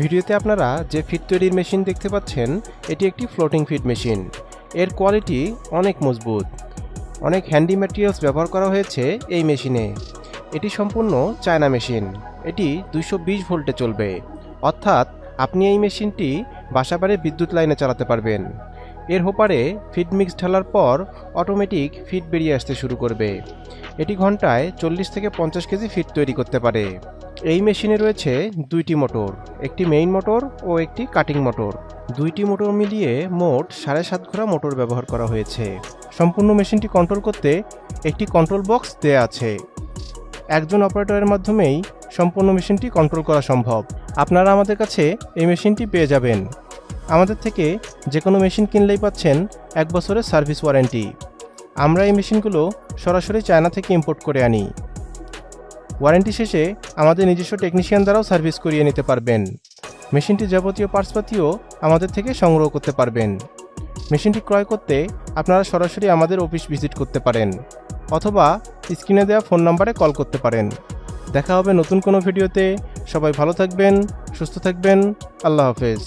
ভিডিওতে আপনারা যে ফিট তৈরির মেশিন দেখতে পাচ্ছেন, এটি একটি ফ্লোটিং ফিট মেশিন। এর কোয়ালিটি অনেক মজবুত। অনেক হ্যান্ডি ম্যাটেরিয়ালস ব্যবহার করা হয়েছে এই মেশিনে। এটি সম্পূর্ণ চায়না মেশিন। এটি দুইশো বিশ ভোল্টে চলবে। অর্থাৎ আপনি এই মেশিনটি বাসাবাড়ি বিদ্যুৎ লাইনে চালাতে পারবেন। এর হোপারে ফিড মিক্স ঢালার পর অটোমেটিক ফিড বেরিয়ে আসতে শুরু করবে। এটি ঘন্টায় চল্লিশ থেকে পঞ্চাশ কেজি ফিট তৈরি করতে পারে। এই মেশিনে রয়েছে দুইটি মোটর, একটি মেইন মোটর ও একটি কাটিং মোটর দুইটি মোটর মিলিয়ে মোট সাড়ে সাত ঘোড়া মোটর ব্যবহার করা হয়েছে। সম্পূর্ণ মেশিনটি কন্ট্রোল করতে একটি কন্ট্রোল বক্স দেয়া আছে। একজন অপারেটরের মাধ্যমেই সম্পূর্ণ মেশিনটি কন্ট্রোল করা সম্ভব। আপনারা আমাদের কাছে এই মেশিনটি পেয়ে যাবেন। আমাদের থেকে যে কোনো মেশিন কিনলেই পাচ্ছেন এক বছরের সার্ভিস ওয়ারেন্টি। আমরা এই মেশিনগুলো সরাসরি চায়না থেকে ইম্পোর্ট করে আনি। ওয়ারেন্টি শেষে আমাদের নিজস্ব টেকনিশিয়ান দ্বারাও সার্ভিস করিয়ে নিতে পারবেন। মেশিনটি যাবতীয় পার্টসপাতিও আমাদের থেকে সংগ্রহ করতে পারবেন। মেশিনটি ক্রয় করতে আপনারা সরাসরি আমাদের অফিস ভিজিট করতে পারেন, অথবা স্ক্রিনে দেওয়া ফোন নম্বরে কল করতে পারেন। দেখা হবে নতুন কোনো ভিডিওতে। সবাই ভালো থাকবেন, সুস্থ থাকবেন। আল্লাহ হাফেজ।